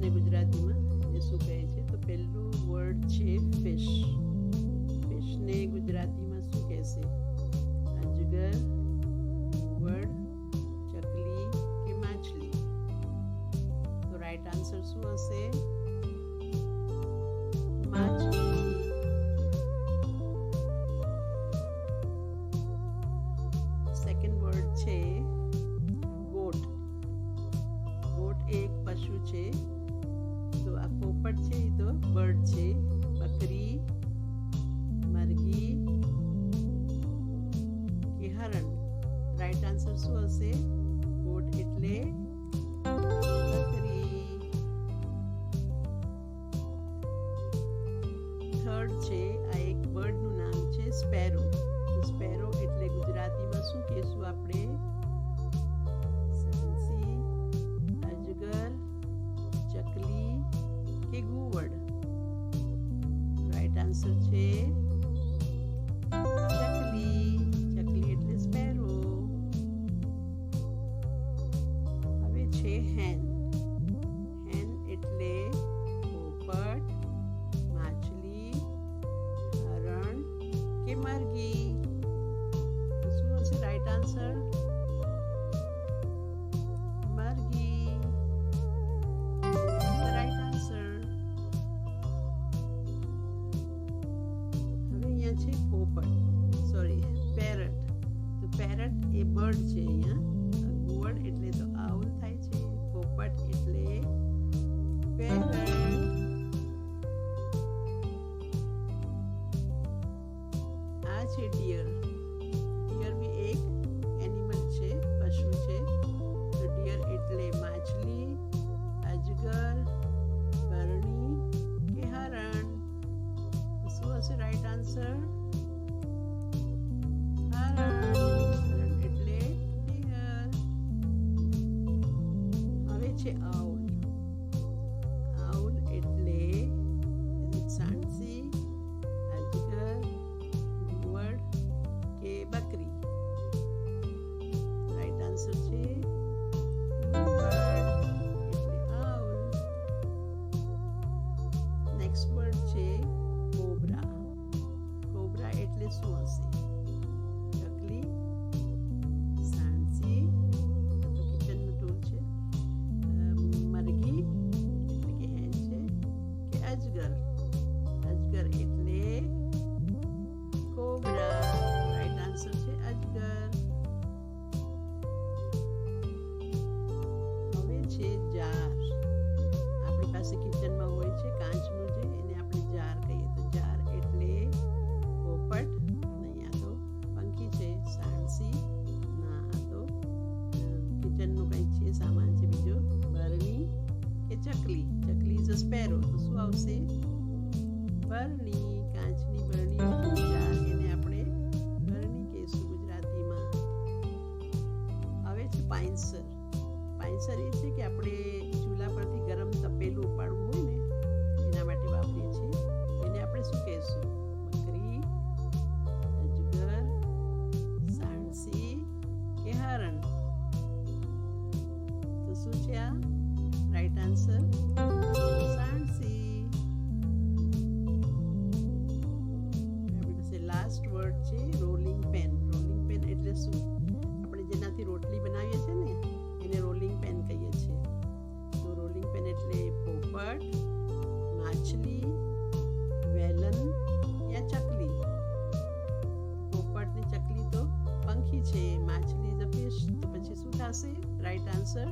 ને ગુજરાતીમાં એ શું કહે છે. તો પહેલું વર્ડ છે ફિશ ફિશને ગુજરાતીમાં શું કહેશે? આન્સર શું ગોટ એટલે થર્ડ છે, આ એક બર્ડનું નામ છે, સ્પેરો. સ્પેરો એટલે ગુજરાતીમાં શું કહેશું આપણે? અજગર, ચકલી કે ઘુવડ રાઈટ આન્સર છે છે હેન હેન એટલે પોપટ માછલી હરણ કે મરઘી તો શું હશે રાઈટ આન્સર મરઘી રાઈટ આન્સર હવે અહીંયા છે પોપટ સોરી પેરટ તો પેરટ એ બર્ડ છે અહીંયા ગુવડ એટલે તો આઉલ થાય છે પોપટ એટલે હવે કે અજગર અજગર ચકલી ઇઝ અ સ્પેરો તો શું આવશે બરણી કાચની બરણી એને આપણે બરણી કહીશું ગુજરાતીમાં હવે છે પાઇન્સર પાઇન્સર એ છે કે આપણે ચૂલા પરથી ગરમ તપેલું ઉપાડવું હોય ને એના માટે વાપરીએ છીએ એને આપણે શું કહીશું બકરી અજગર સાણસી કે હરણ તો શું છે આ રાઈટ આન્સર Right answer.